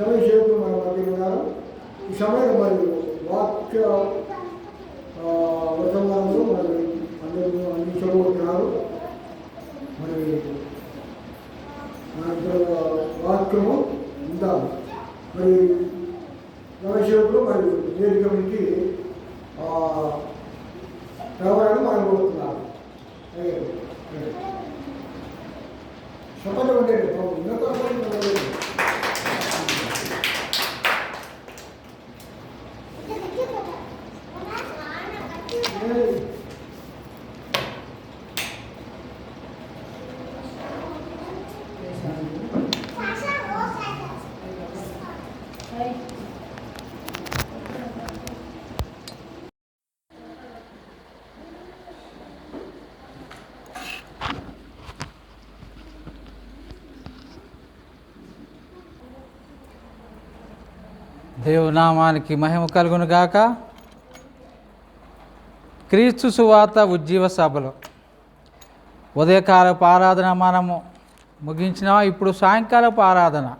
దైవసేవకులు మన మధ్య ఉన్నారు. ఈ సమయంలో మరి వాక్య ఆ, వర్తమానంలో మరి అందరూ అందించబోతున్నారు మరి వాక్యము ఉందాము మరి దైవసేవకులు మరి వేదిక నుంచి రావాలని మనం కోరుతున్నారు చెప్పండి ఉండేది ఉన్నత దేవునామానికి మహిమ కలుగును గాక. క్రీస్తు సువార్త ఉజ్జీవ సభలో. ఉదయకాలపు ఆరాధన మనము ముగించినాం ఇప్పుడు సాయంకాలపు ఆరాధన.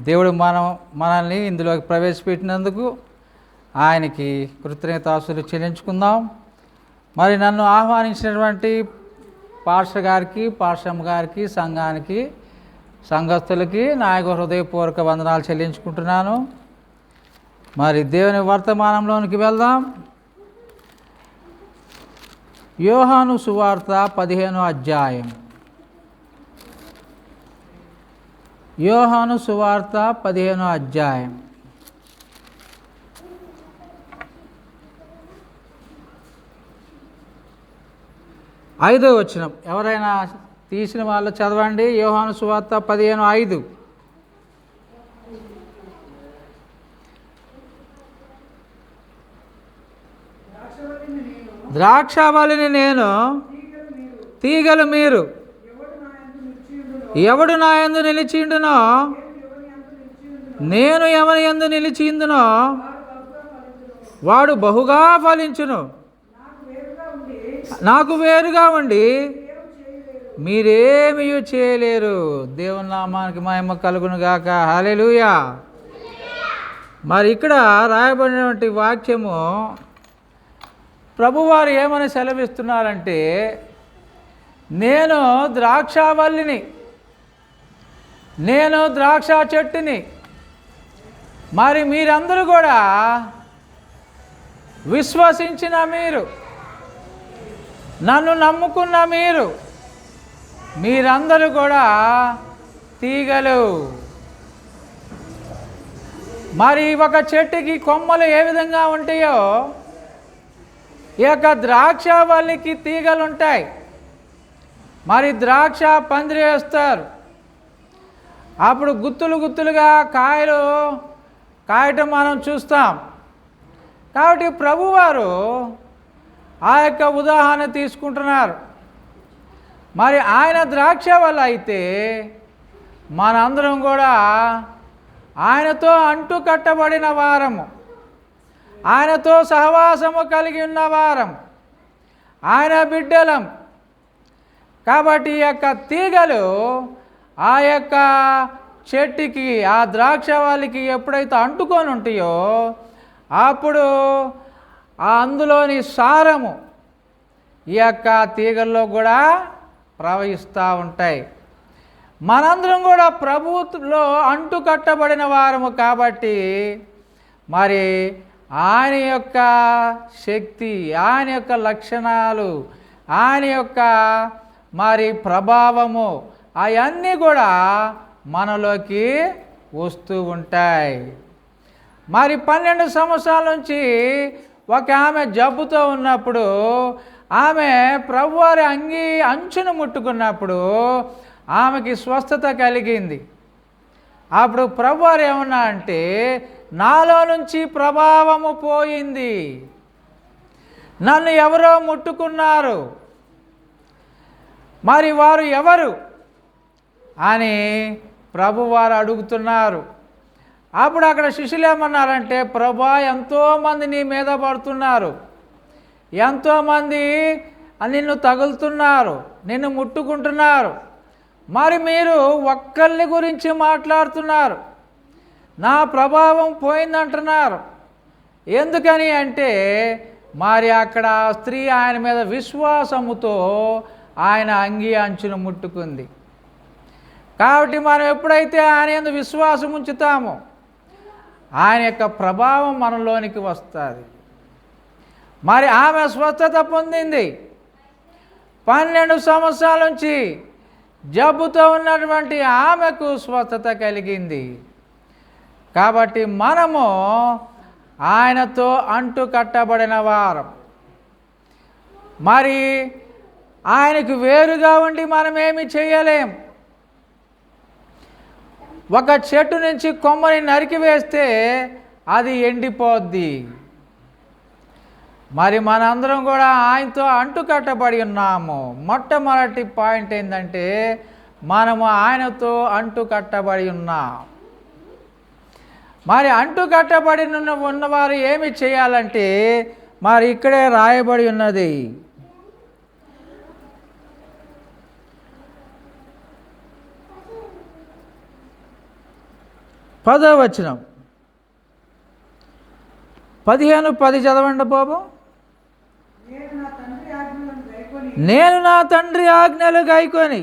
దేవుడు మనం మనల్ని ఇందులోకి ప్రవేశపెట్టినందుకు ఆయనకి కృతజ్ఞతాసులు చెల్లించుకుందాం. మరి నన్ను ఆహ్వానించినటువంటి పార్ష గారికి పార్షమ్మ గారికి సంఘానికి సంఘస్థులకి నాయకు హృదయపూర్వక వందనాలు చెల్లించుకుంటున్నాను. మరి దేవుని వర్తమానంలోనికి వెళ్దాం. యోహాను సువార్త పదిహేను అధ్యాయం. యోహాను సువార్త పదిహేను అధ్యాయం. ఐదో వచ్చిన ఎవరైనా తీసిన వాళ్ళు చదవండి. యోహాను సువార్త పదిహేను ఐదు. ద్రాక్షావళిని నేను తీగలు మీరు. ఎవడు నా ఎందు నిలిచిండునో నేను ఎవరి ఎందు నిలిచిందునో వాడు బహుగా ఫలించును. నాకు వేరుగా ఉండి మీరేమీ చేయలేరు. దేవుని నామానికి మహిమ కలుగును గాక. హలెలుయా మరి ఇక్కడ రాయబడినటువంటి వాక్యము ప్రభువారు ఏమని సెలవిస్తున్నారంటే నేను ద్రాక్షావల్లిని నేను ద్రాక్ష చెట్టుని మరి మీరందరూ కూడా విశ్వసించిన మీరు నన్ను నమ్ముకున్న మీరు మీరందరూ కూడా తీగలు. మరి ఒక చెట్టుకి కొమ్మలు ఏ విధంగా ఉంటాయో ఈ యొక్క ద్రాక్ష వల్లికి తీగలు ఉంటాయి మరి ద్రాక్ష పందిరి వేస్తారు. అప్పుడు గుత్తులు గుత్తులుగా కాయలు కాయటం మనం చూస్తాం. కాబట్టి ప్రభువారు ఆ యొక్క ఉదాహరణ తీసుకుంటున్నారు. మరి ఆయన ద్రాక్ష వల్ల అయితే మనందరం కూడా ఆయనతో అంటు కట్టబడిన వారము. ఆయనతో సహవాసము కలిగి ఉన్న వారం. ఆయన బిడ్డలం. కాబట్టి ఈ యొక్క తీగలు ఆ యొక్క చెట్టుకి ఆ ద్రాక్ష వాళ్ళకి ఎప్పుడైతే అంటుకొని ఉంటాయో అప్పుడు ఆ అందులోని సారము ఈ యొక్క తీగల్లో కూడా ప్రవహిస్తూ ఉంటాయి. మనందరం కూడా ప్రభుత్వంలో అంటుకట్టబడిన వారము కాబట్టి మరి ఆయన యొక్క శక్తి ఆయన యొక్క లక్షణాలు ఆయన యొక్క మరి ప్రభావము అవన్నీ కూడా మనలోకి వస్తూ ఉంటాయి. మరి పన్నెండు సంవత్సరాల నుంచి ఒక ఆమె జబ్బుతో ఉన్నప్పుడు ఆమె ప్రభువారి అంగి అంచును ముట్టుకున్నప్పుడు ఆమెకి స్వస్థత కలిగింది. అప్పుడు ప్రభువారు ఏమన్నా అంటే నాలో నుంచి ప్రభావము పోయింది. నన్ను ఎవరో ముట్టుకున్నారు. మరి వారు ఎవరు? అని ప్రభువారు అడుగుతున్నారు. అప్పుడు అక్కడ శిష్యులు ఏమన్నారంటే ప్రభా ఎంతోమంది నీ మీద పడుతున్నారు. ఎంతోమంది నిన్ను తగులుతున్నారు. నిన్ను ముట్టుకుంటున్నారు. మరి మీరు ఒక్కరిని గురించి మాట్లాడుతున్నారు. నా ప్రభావం పోయిందంటున్నారు. ఎందుకని అంటే మరి అక్కడ స్త్రీ ఆయన మీద విశ్వాసముతో ఆయన అంగి అంచును ముట్టుకుంది. కాబట్టి మనం ఎప్పుడైతే ఆయన ఎందు విశ్వాసం ఉంచుతామో ఆయన యొక్క ప్రభావం మనలోనికి వస్తుంది. మరి ఆమె స్వస్థత పొందింది. పన్నెండు సంవత్సరాల నుంచి జబ్బుతో ఉన్నటువంటి ఆమెకు స్వస్థత కలిగింది. కాబట్టి మనము ఆయనతో అంటు కట్టబడిన వారం. మరి ఆయనకు వేరుగా ఉండి మనమేమి చేయలేం. ఒక చెట్టు నుంచి కొమ్మని నరికివేస్తే అది ఎండిపోద్ది. మరి మనందరం కూడా ఆయనతో అంటు కట్టబడి ఉన్నాము. మొట్టమొదటి పాయింట్ ఏంటంటే మనము ఆయనతో అంటు కట్టబడి ఉన్నాం. మరి అంటుకట్టబడి ఉన్న ఉన్నవారు ఏమి చేయాలంటే మరి ఇక్కడే రాయబడి ఉన్నది. పదో వచనం. పదిహేను పది చదవండి బాబు. నేను నా తండ్రి ఆజ్ఞలు గైకొని.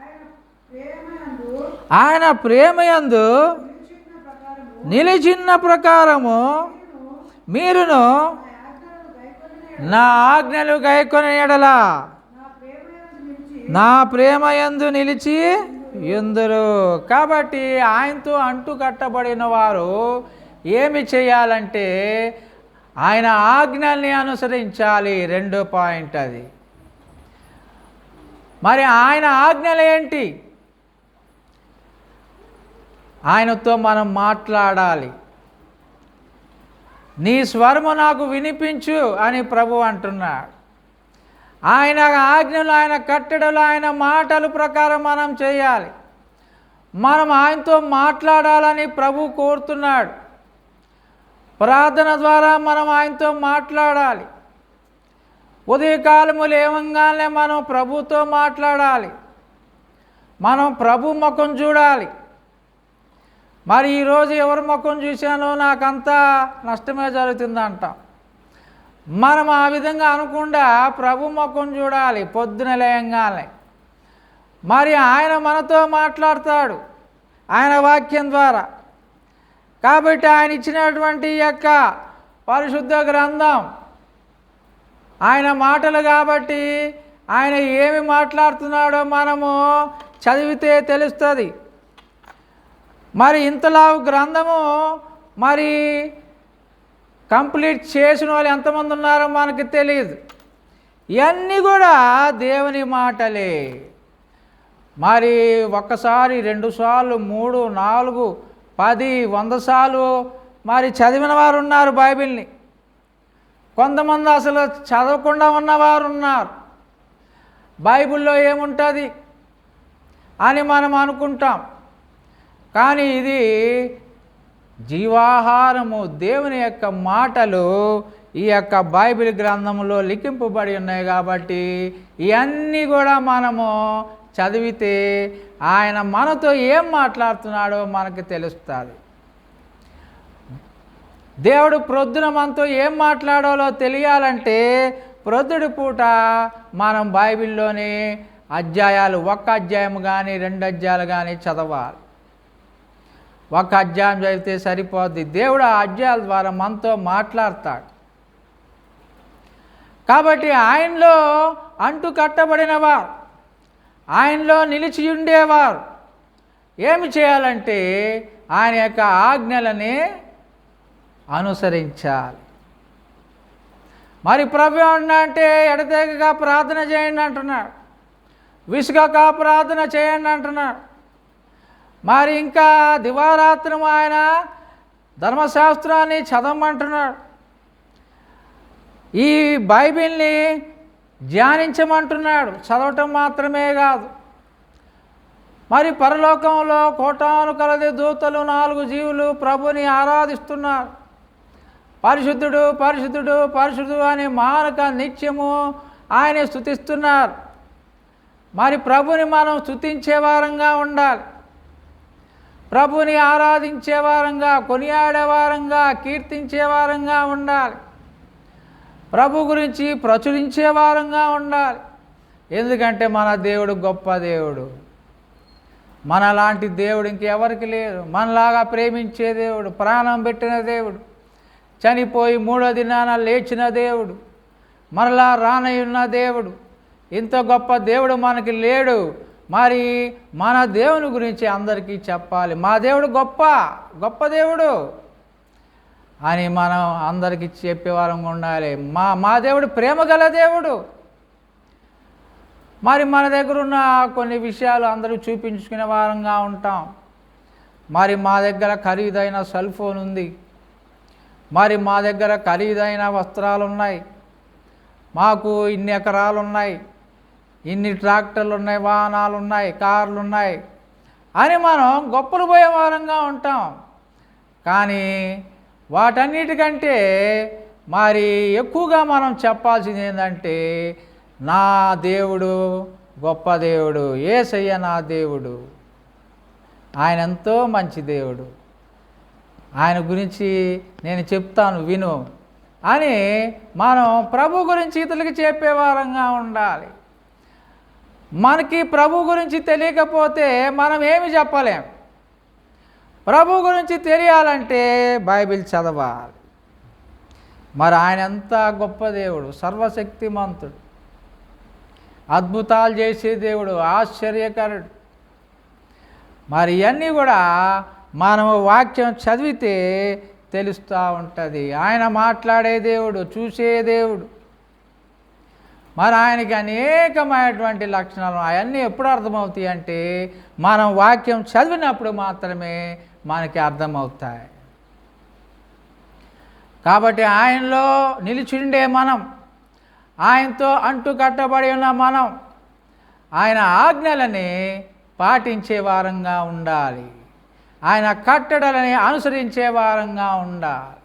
ఆయన ప్రేమయందు ఆయన ప్రేమయందు నిలిచిన ప్రకారము మీరును నా ఆజ్ఞలు గైకొని ఎడలా నా ప్రేమ ఎందు నిలిచి ఎందురు? కాబట్టి ఆయనతో అంటు కట్టబడిన వారు ఏమి చేయాలంటే ఆయన ఆజ్ఞల్ని అనుసరించాలి. రెండో పాయింట్ అది. మరి ఆయన ఆజ్ఞలు ఏంటి? ఆయనతో మనం మాట్లాడాలి. నీ స్వరము నాకు వినిపించు అని ప్రభు అంటున్నాడు. ఆయన ఆజ్ఞలు ఆయన కట్టడలు ఆయన మాటలు ప్రకారం మనం చేయాలి. మనం ఆయనతో మాట్లాడాలని ప్రభు కోరుతున్నాడు. ప్రార్థన ద్వారా మనం ఆయనతో మాట్లాడాలి. ఉదయకాలము లేవంగానే మనం ప్రభుతో మాట్లాడాలి. మనం ప్రభు ముఖం చూడాలి. మరి ఈరోజు ఎవరి ముఖం చూశానో నాకంతా నష్టమే జరుగుతుందంట. మనం ఆ విధంగా అనకుండా ప్రభు ముఖం చూడాలి పొద్దున లేయంగానే. మరి ఆయన మనతో మాట్లాడతాడు ఆయన వాక్యం ద్వారా. కాబట్టి ఆయన ఇచ్చినటువంటి యొక్క పరిశుద్ధ గ్రంథం ఆయన మాటలు కాబట్టి ఆయన ఏమి మాట్లాడుతున్నాడో మనము చదివితే తెలుస్తుంది. మరి ఇంతలా గ్రంథము మరి కంప్లీట్ చేసిన వాళ్ళు ఎంతమంది ఉన్నారో మనకి తెలియదు ఇవన్నీ కూడా దేవుని మాటలే. మరి ఒక్కసారి రెండు సార్లు మూడు నాలుగు పది వంద సార్లు మరి చదివిన వారు ఉన్నారు బైబిల్ని. కొంతమంది అసలు చదవకుండా ఉన్నవారు ఉన్నారు. బైబిల్లో ఏముంటుంది అని మనం అనుకుంటాం. కానీ ఇది జీవాహారము దేవుని యొక్క మాటలు ఈ యొక్క బైబిల్ గ్రంథంలో లిఖింపబడి ఉన్నాయి కాబట్టి ఇవన్నీ కూడా మనము చదివితే ఆయన మనతో ఏం మాట్లాడుతున్నాడో మనకి తెలుస్తుంది. దేవుడు ప్రొద్దున మనతో ఏం మాట్లాడాలో తెలియాలంటే ప్రొద్దుడి పూట మనం బైబిల్లోని అధ్యాయాలు ఒక్క అధ్యాయం కానీ రెండు అధ్యాయాలు కానీ చదవాలి. ఒక అధ్యాయం చదివితే సరిపోద్ది. దేవుడు ఆ అధ్యాయాల ద్వారా మనతో మాట్లాడతాడు. కాబట్టి ఆయనలో అంటు కట్టబడినవారు ఆయనలో నిలిచి ఉండేవారు. ఏమి చేయాలంటే ఆయన యొక్క ఆజ్ఞలని అనుసరించాలి. మరి ప్రభు అంటే ఎడతెగక ప్రార్థన చేయండి అంటున్నాడు. విసుగక ప్రార్థన చేయండి అంటున్నాడు. మరి ఇంకా దివారాత్రం ఆయన ధర్మశాస్త్రాన్ని చదవమంటున్నాడు. ఈ బైబిల్ని ధ్యానించమంటున్నాడు. చదవటం మాత్రమే కాదు. మరి పరలోకంలో కోటాను కలది దూతలు నాలుగు జీవులు ప్రభుని ఆరాధిస్తున్నారు. పరిశుద్ధుడు పరిశుద్ధుడు పరిశుద్ధుడు అని మానక నిత్యము ఆయన స్థుతిస్తున్నారు మరి ప్రభుని మనం స్థుతించే వారంగా ఉండాలి. ప్రభుని ఆరాధించే వారంగా కొనియాడే వారంగా కీర్తించే వారంగా ఉండాలి. ప్రభు గురించి ప్రచురించే వారంగా ఉండాలి. ఎందుకంటే మన దేవుడు గొప్ప దేవుడు. మనలాంటి దేవుడు ఇంకెవరికి లేరు. మనలాగా ప్రేమించే దేవుడు ప్రాణం పెట్టిన దేవుడు చనిపోయి మూడో దినాన లేచిన దేవుడు మరలా రానయ్యున్న దేవుడు ఇంత గొప్ప దేవుడు మనకి లేడు. మరి మన దేవుని గురించి అందరికీ చెప్పాలి. మా దేవుడు గొప్ప గొప్ప దేవుడు అని మనం అందరికీ చెప్పేవారం ఉండాలి. మా మా దేవుడు ప్రేమ గల దేవుడు. మరి మన దగ్గర ఉన్న కొన్ని విషయాలు అందరూ చూపించుకునే వారంగా ఉంటాం. మరి మా దగ్గర ఖరీదైన సెల్ ఫోన్ ఉంది. మరి మా దగ్గర ఖరీదైన వస్త్రాలు ఉన్నాయి మాకు ఇన్ని ఎకరాలు ఉన్నాయి ఇన్ని ట్రాక్టర్లు ఉన్నాయి వాహనాలు ఉన్నాయి కార్లు ఉన్నాయి అని మనం గొప్పలు పోయే వారంగా ఉంటాం. కానీ వాటన్నిటికంటే మరి ఎక్కువగా మనం చెప్పాల్సింది ఏంటంటే నా దేవుడు గొప్ప దేవుడు ఏసయ్య నా దేవుడు ఆయన ఎంతో మంచి దేవుడు ఆయన గురించి నేను చెప్తాను విను అని మనం ప్రభు గురించి ఇతరులకి చెప్పేవారంగా ఉండాలి. మనకి ప్రభు గురించి తెలియకపోతే మనం ఏమి చెప్పలేం. ప్రభు గురించి తెలియాలంటే బైబిల్ చదవాలి. మరి ఆయన ఎంత గొప్ప దేవుడు సర్వశక్తిమంతుడు. అద్భుతాలు చేసే దేవుడు ఆశ్చర్యకరుడు. మరి ఇవన్నీ కూడా మనం వాక్యం చదివితే తెలుస్తూ ఉంటుంది. ఆయన మాట్లాడే దేవుడు చూసే దేవుడు. మరి ఆయనకి అనేకమైనటువంటి లక్షణాలు అవన్నీ ఎప్పుడు అర్థమవుతాయి అంటే మనం వాక్యం చదివినప్పుడు మాత్రమే మనకి అర్థమవుతాయి. కాబట్టి ఆయనలో నిలిచిండే మనం ఆయనతో అంటు కట్టబడి ఉన్న మనం ఆయన ఆజ్ఞలని పాటించే వారంగా ఉండాలి. ఆయన కట్టడలని అనుసరించే వారంగా ఉండాలి.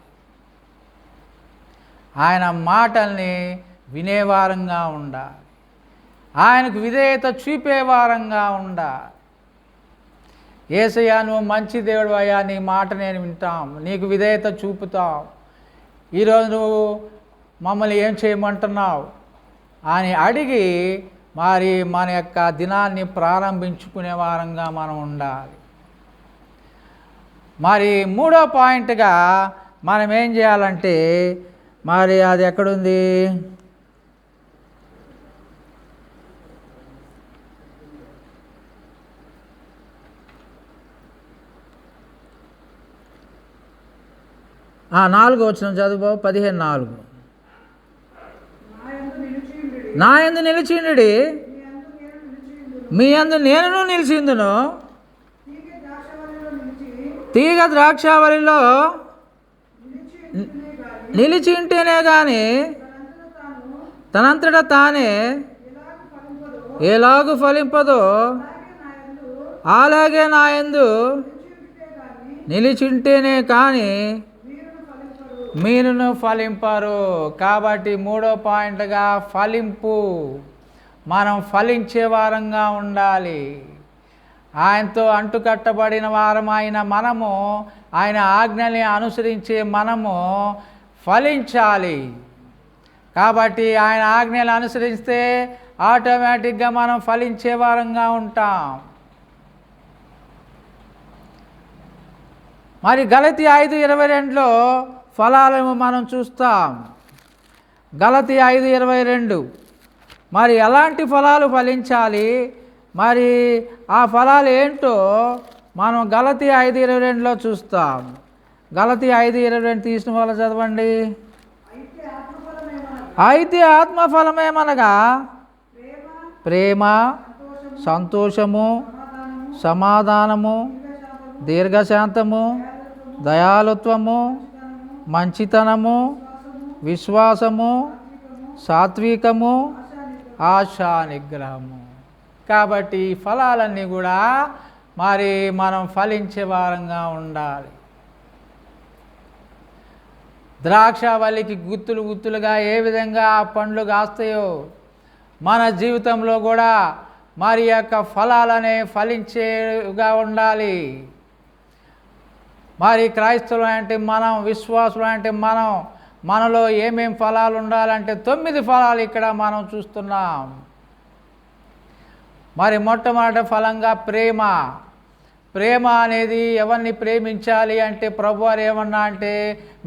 ఆయన మాటల్ని వినేవారంగా ఉండాలి ఆయనకు విధేయత చూపేవారంగా ఉండాలి ఏసయ్యా నువ్వు మంచి దేవుడు అయ్యా నీ మాట నేను వింటాం నీకు విధేయత చూపుతాం. ఈరోజు నువ్వు మమ్మల్ని ఏం చేయమంటున్నావు? అని అడిగి మరి మన యొక్క దినాన్ని ప్రారంభించుకునే వారంగా మనం ఉండాలి. మరి మూడో పాయింట్గా మనం ఏం చేయాలంటే మరి అది ఎక్కడుంది? నాలుగు వచ్చిన చదువు పదిహేను నాలుగు. నా ఎందు నిలిచిండుడి. మీ అందు నేను నిలిచిందును. తీగ ద్రాక్షావళిలో నిలిచింటేనే కానీ తనంతట తానే ఎలాగు ఫలింపదో అలాగే నా ఎందు నిలిచింటేనే కానీ మీరును ఫలింపరు. కాబట్టి మూడో పాయింట్గా ఫలింపు. మనం ఫలించే వారంగా ఉండాలి. ఆయనతో అంటుకట్టబడిన వారం ఆయన మనము ఆయన ఆజ్ఞని అనుసరించే మనము ఫలించాలి. కాబట్టి ఆయన ఆజ్ఞలు అనుసరిస్తే ఆటోమేటిక్గా మనం ఫలించే వారంగా ఉంటాం. మరి గలతి ఐదు ఇరవై రెండులో ఫలాలను మనం చూస్తాం. గలతి ఐదు ఇరవై రెండు. మరి ఎలాంటి ఫలాలు ఫలించాలి? మరి ఆ ఫలాలు ఏంటో మనం గలతి ఐదు ఇరవై రెండులో చూస్తాం. గలతి ఐదు ఇరవై రెండు తీసిన వాళ్ళు చదవండి. అయితే ఆత్మఫలమేమనగా? ప్రేమ సంతోషము సమాధానము దీర్ఘశాంతము దీర్ఘశాంతము దయాలుత్వము మంచితనము విశ్వాసము సాత్వికము ఆశా నిగ్రహము కాబట్టి ఈ ఫలాలన్నీ కూడా మరి మనం ఫలించే వారంగా ఉండాలి. ద్రాక్షవల్లికి గుత్తులు గుత్తులుగా ఏ విధంగా ఆ పండ్లు కాస్తాయో మన జీవితంలో కూడా మరి యొక్క ఫలాలనే ఫలించేగా ఉండాలి. మరి క్రైస్తవులు అంటే మనం విశ్వాసులు అంటే మనం మనలో ఏమేం ఫలాలు ఉండాలంటే తొమ్మిది ఫలాలు ఇక్కడ మనం చూస్తున్నాం. మరి మొట్టమొదటి ఫలంగా ప్రేమ. ప్రేమ అనేది ఎవరిని ప్రేమించాలి అంటే ప్రభు వారు ఏమన్నా అంటే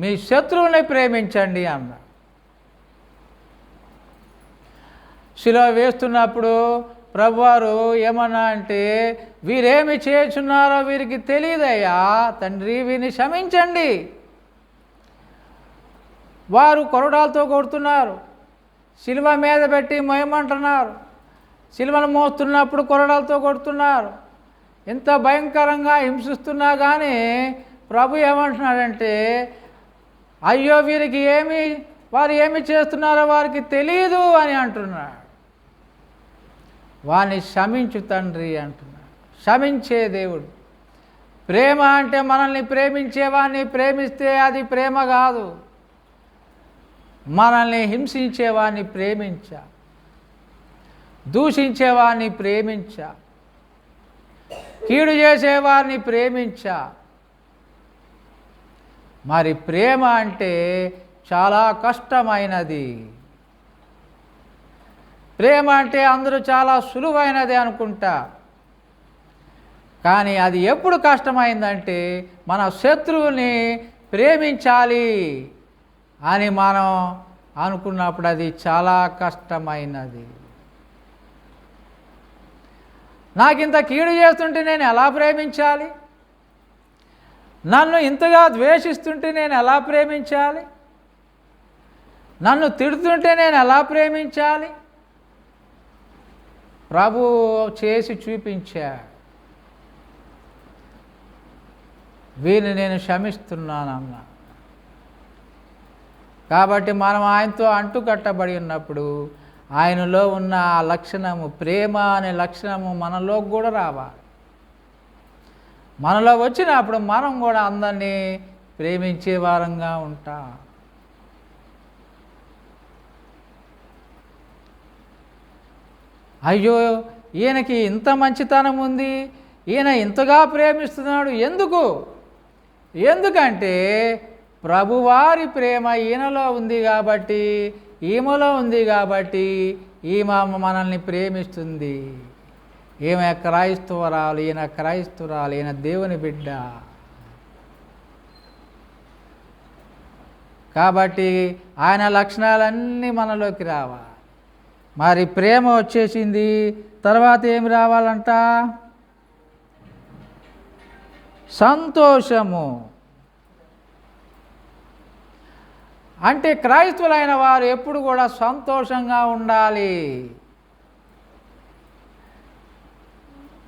మీ శత్రువుని ప్రేమించండి అన్న శిలో వేస్తున్నప్పుడు ప్రభువారు ఏమన్నా అంటే వీరేమి చేస్తున్నారో వీరికి తెలియదయ్యా తండ్రి వీరిని క్షమించండి. వారు కొరడాలతో కొడుతున్నారు. శిల్వ మీద పెట్టి మయమంటున్నారు. శిల్వను మోస్తున్నప్పుడు కొరడాలతో కొడుతున్నారు. ఎంత భయంకరంగా హింసిస్తున్నా కానీ ప్రభు ఏమంటున్నాడంటే అయ్యో వీరికి ఏమి వారు ఏమి చేస్తున్నారో వారికి తెలియదు అని అంటున్నాడు. వారిని క్షమించు తండ్రి అంటున్నాడు. క్షమించే దేవుడు. ప్రేమ అంటే మనల్ని ప్రేమించేవాడిని ప్రేమిస్తే అది ప్రేమ కాదు. మనల్ని హింసించేవాడిని ప్రేమించ. దూషించేవాడిని ప్రేమించ. కీడు చేసేవారిని ప్రేమించ. మరి ప్రేమ అంటే చాలా కష్టమైనది. ప్రేమ అంటే అందరూ చాలా సులువైనది అనుకుంటా. కానీ అది ఎప్పుడు కష్టమైందంటే మన శత్రువుని ప్రేమించాలి అని మనం అనుకున్నప్పుడు అది చాలా కష్టమైనది. నాకు ఇంత కీడు చేస్తుంటే నేను ఎలా ప్రేమించాలి? నన్ను ఇంతగా ద్వేషిస్తుంటే నేను ఎలా ప్రేమించాలి? నన్ను తిడుతుంటే నేను ఎలా ప్రేమించాలి? ప్రభు చేసి చూపించా. వీరిని నేను క్షమిస్తున్నానన్నా. కాబట్టి మనం ఆయనతో అంటుకట్టబడి ఉన్నప్పుడు ఆయనలో ఉన్న ఆ లక్షణము ప్రేమ అనే లక్షణము మనలో కూడా రావాలి. మనలో వచ్చినప్పుడు మనం కూడా అందరినీ ప్రేమించే వారంగా ఉంటాం. అయ్యో ఈయనకి ఇంత మంచితనం ఉంది ఈయన ఇంతగా ప్రేమిస్తున్నాడు ఎందుకు? ఎందుకంటే ప్రభువారి ప్రేమ ఈయనలో ఉంది కాబట్టి ఈమెలో ఉంది కాబట్టి ఈమె మనల్ని ప్రేమిస్తుంది. ఈమె క్రైస్తవరాలు ఈయన క్రైస్తవరాలు ఈయన దేవుని బిడ్డ. కాబట్టి ఆయన లక్షణాలన్నీ మనలోకి రావాలి. మరి ప్రేమ వచ్చేసింది. తర్వాత ఏమి రావాలంట? సంతోషము. అంటే క్రైస్తవులైన వారు ఎప్పుడు కూడా సంతోషంగా ఉండాలి.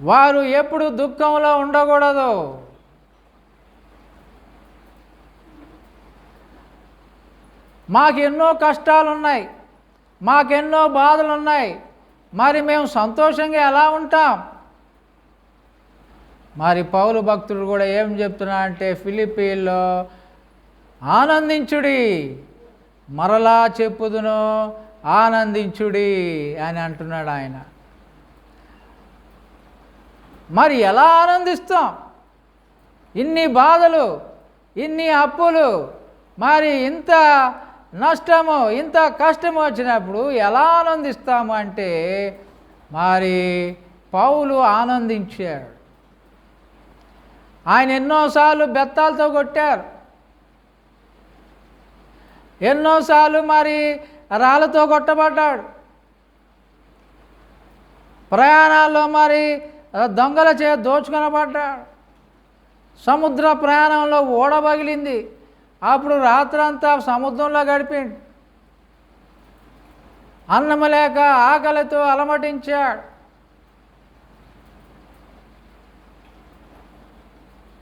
వారు ఎప్పుడు దుఃఖంలో ఉండకూడదు. మాకు ఎన్నో కష్టాలు ఉన్నాయి మాకెన్నో బాధలు ఉన్నాయి మరి మేము సంతోషంగా ఎలా ఉంటాం? మరి పౌలు భక్తుడు కూడా ఏం చెప్తున్నా అంటే ఫిలిపీన్లో ఆనందించుడి మరలా చెప్పుదును ఆనందించుడి అని అంటున్నాడు ఆయన. మరి ఎలా ఆనందిస్తాం? ఇన్ని బాధలు ఇన్ని అప్పులు మరి ఇంత నష్టము ఇంత కష్టం వచ్చినప్పుడు ఎలా ఆనందిస్తాము అంటే మరి పౌలు ఆనందించాడు. ఆయన ఎన్నోసార్లు బెత్తాలతో కొట్టారు. ఎన్నోసార్లు మరి రాళ్ళతో కొట్టబడ్డాడు. ప్రయాణాల్లో మరి దొంగల చే దోచుకొనబడ్డాడు. సముద్ర ప్రయాణంలో ఓడ పగిలింది అప్పుడు రాత్రంతా సముద్రంలో గడిపిండు. అన్నం లేక ఆకలితో అలమటించాడు.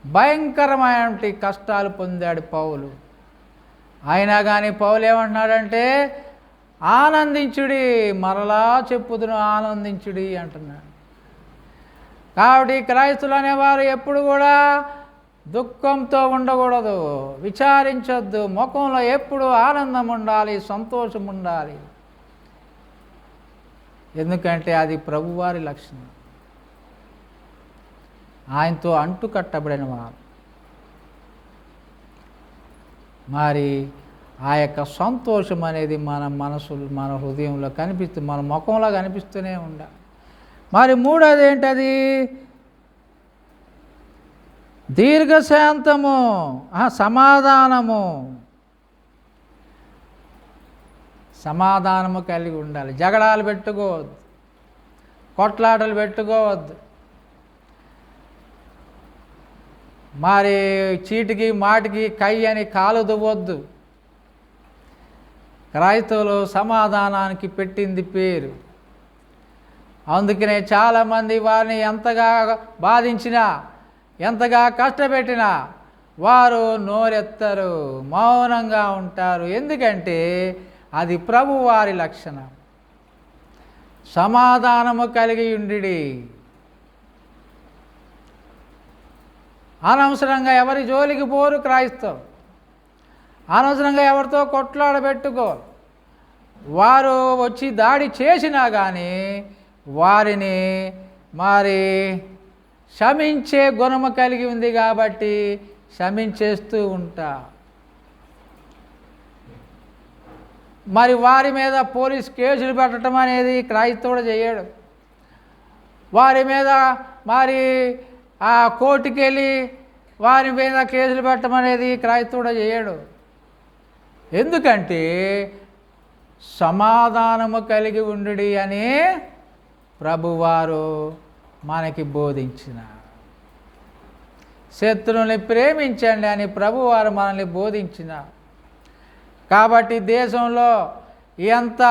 భయంకరమైన కష్టాలు పొందాడు పౌలు. అయినా కానీ పౌలు ఏమంటున్నాడంటే ఆనందించుడి మరలా చెప్పుదును ఆనందించుడి అంటున్నాడు. కాబట్టి క్రైస్తులు అనేవారు ఎప్పుడు కూడా దుఃఖంతో ఉండకూడదు. విచారించొద్దు. ముఖంలో ఎప్పుడు ఆనందం ఉండాలి సంతోషం ఉండాలి. ఎందుకంటే అది ప్రభువారి లక్షణం. ఆయనతో అంటు కట్టబడిన వారు. మరి ఆ యొక్క సంతోషం అనేది మన మనసు మన హృదయంలో కనిపిస్తూ మన ముఖంలో కనిపిస్తూనే ఉండాలి. మరి మూడోది ఏంటది? దీర్ఘశాంతము సమాధానము. సమాధానము కలిగి ఉండాలి. జగడాలు పెట్టుకోవద్దు. కొట్లాటలు పెట్టుకోవద్దు. మరి చీటికి మాటికి కై అని కాలు దువ్వద్దు. రైతులు సమాధానానికి పెట్టింది పేరు. అందుకనే చాలామంది వారిని ఎంతగా బాధించినా ఎంతగా కష్టపెట్టినా వారు నోరెత్తరు మౌనంగా ఉంటారు. ఎందుకంటే అది ప్రభువారి లక్షణం. సమాధానము కలిగి ఉండి అనవసరంగా ఎవరి జోలికి పోరు క్రాయిస్తావు అనవసరంగా ఎవరితో కొట్లాడబెట్టుకో. వారు వచ్చి దాడి చేసినా కానీ వారిని మరి క్షమించే గుణము కలిగి ఉంది కాబట్టి క్షమించేస్తూ ఉంటా. మరి వారి మీద పోలీస్ కేసులు పెట్టడం అనేది క్రైస్తవుడు చేయడు. వారి మీద మరి ఆ కోర్టుకి వెళ్ళి వారి మీద కేసులు పెట్టడం అనేది క్రైస్తవుడు చేయడు. ఎందుకంటే సమాధానము కలిగి ఉండుడి అని ప్రభువారు మనకి బోధించిన. శత్రువుని ప్రేమించండి అని ప్రభువారు మనల్ని బోధించిన. కాబట్టి దేశంలో ఎంత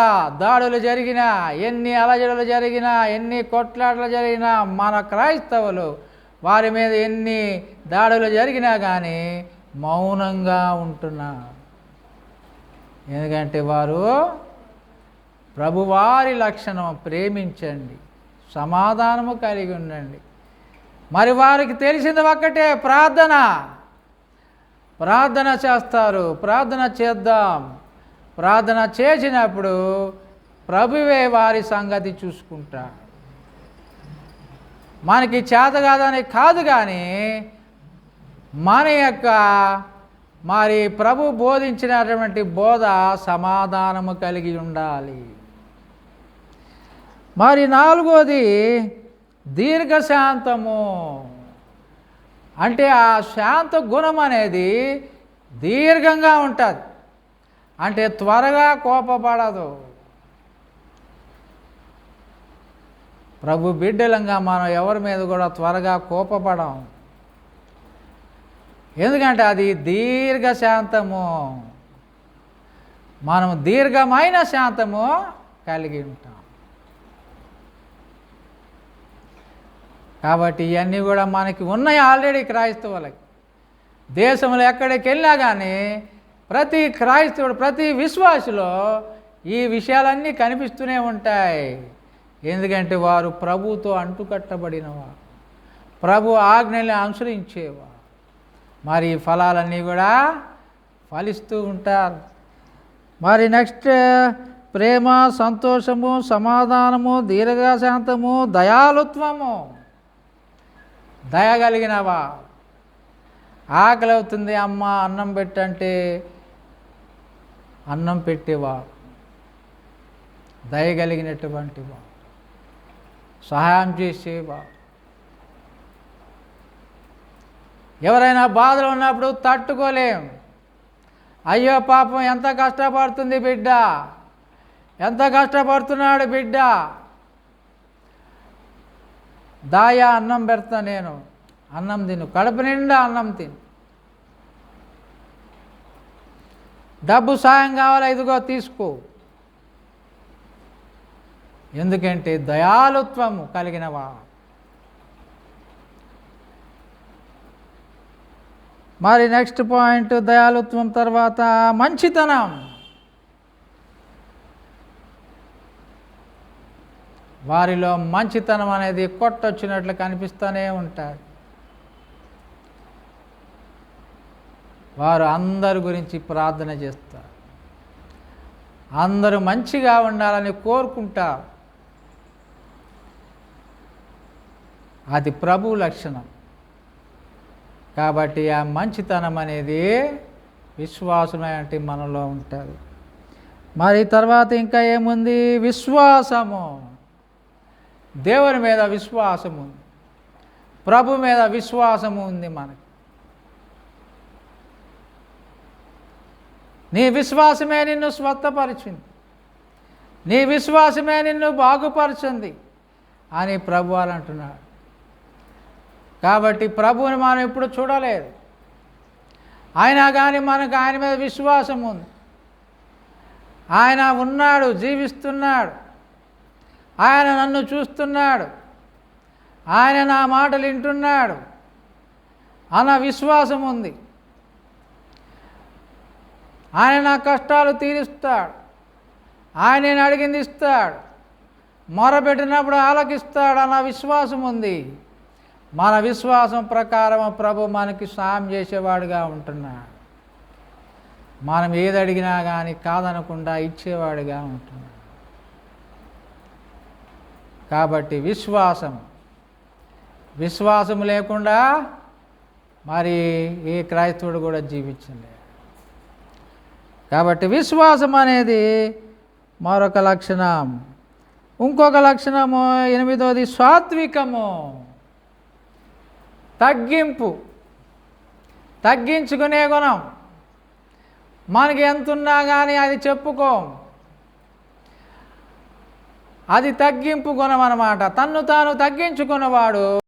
దాడులు జరిగినా ఎన్ని అలజడులు జరిగినా ఎన్ని కొట్లాటలు జరిగినా మన క్రైస్తవులు వారి మీద ఎన్ని దాడులు జరిగినా కానీ మౌనంగా ఉంటున్నారు. ఎందుకంటే వారు ప్రభువారి లక్షణం ప్రేమించండి. సమాధానము కలిగి ఉండండి. మరి వారికి తెలిసింది ఒక్కటే ప్రార్థన. ప్రార్థన చేస్తారు ప్రార్థన చేద్దాం. ప్రార్థన చేసినప్పుడు ప్రభువే వారి సంగతి చూసుకుంటా మనకి చేత కాదని కాదు కానీ మన యొక్క మరి ప్రభు బోధించినటువంటి బోధ సమాధానము కలిగి ఉండాలి. మరి నాలుగోది దీర్ఘశాంతము. అంటే ఆ శాంత గుణం అనేది దీర్ఘంగా ఉంటుంది. అంటే త్వరగా కోపపడదు. ప్రభు బిడ్డలంగా మనం ఎవరి మీద కూడా త్వరగా కోపపడం. ఎందుకంటే అది దీర్ఘ శాంతము మనం దీర్ఘమైన శాంతము కలిగి ఉంటాం. కాబట్టి ఇవన్నీ కూడా మనకి ఉన్నాయి ఆల్రెడీ క్రైస్తవులకి. దేశంలో ఎక్కడికి వెళ్ళినా కానీ ప్రతి క్రైస్తవుడు ప్రతి విశ్వాసులో ఈ విషయాలన్నీ కనిపిస్తూనే ఉంటాయి. ఎందుకంటే వారు ప్రభుతో అంటుకట్టబడినవారు. ప్రభు ఆజ్ఞల్ని అనుసరించేవారు. మరి ఈ ఫలాలన్నీ కూడా ఫలిస్తూ ఉంటారు. మరి నెక్స్ట్ ప్రేమ సంతోషము సమాధానము దీర్ఘశాంతము దయాలుత్వము. దయగలిగినవా? ఆకలి అవుతుంది అమ్మ అన్నం పెట్టంటే అన్నం పెట్టేవా? దయ కలిగినటువంటివా సహాయం చేసేవా? ఎవరైనా బాధలు ఉన్నప్పుడు తట్టుకోలేం. అయ్యో పాపం ఎంత కష్టపడుతుంది బిడ్డ? ఎంత కష్టపడుతున్నాడు బిడ్డ? దాయా అన్నం పెడతా నేను. అన్నం తిను. కడుపు నిండా అన్నం తిను. డబ్బు సాయం కావాలి? ఇదిగో తీసుకో. ఎందుకంటే దయాలుత్వము కలిగినవా? మరి నెక్స్ట్ పాయింట్ దయాలుత్వం తర్వాత మంచితనం. వారిలో మంచితనం అనేది కొట్టొచ్చినట్లు కనిపిస్తూనే ఉంటారు. వారు అందరి గురించి ప్రార్థన చేస్తారు. అందరూ మంచిగా ఉండాలని కోరుకుంటారు. అది ప్రభు లక్షణం. కాబట్టి ఆ మంచితనం అనేది విశ్వాసమేంటి మనలో ఉంటుంది. మరి తర్వాత ఇంకా ఏముంది? విశ్వాసము. దేవుని మీద విశ్వాసం ఉంది. ప్రభు మీద విశ్వాసము ఉంది మనకి. నీ విశ్వాసమే నిన్ను స్వస్థపరిచింది. నీ విశ్వాసమే నిన్ను బాగుపరిచింది అని ప్రభు అని అంటున్నాడు. కాబట్టి ప్రభువుని మనం ఇప్పుడు చూడలేదు. అయినా కానీ మనకు ఆయన మీద విశ్వాసం ఉంది. ఆయన ఉన్నాడు జీవిస్తున్నాడు. ఆయన నన్ను చూస్తున్నాడు. ఆయన నా మాటలు వింటున్నాడు. అన్న విశ్వాసం ఉంది. ఆయన నా కష్టాలు తీరుస్తాడు. ఆయన నేను అడిగింది ఇస్తాడు. మొరపెట్టినప్పుడు ఆలకిస్తాడు అన్న విశ్వాసం ఉంది. మన విశ్వాసం ప్రకారం ప్రభు మనకి సాయం చేసేవాడుగా ఉంటున్నాడు. మనం ఏది అడిగినా కానీ కాదనకుండా ఇచ్చేవాడుగా ఉంటున్నాడు. కాబట్టి విశ్వాసం. విశ్వాసం లేకుండా మరి ఏ క్రైస్తవుడు కూడా జీవించలేడు. కాబట్టి విశ్వాసం అనేది మరొక లక్షణం. ఇంకొక లక్షణము ఎనిమిదోది సాత్వికము. తగ్గింపు. తగ్గించుకునే గుణం. మనకి ఎంత ఉన్నా కానీ అది చెప్పుకోం. అది తగ్గింపు గుణం అన్నమాట తన్ను తాను తగ్గించుకున్నవాడు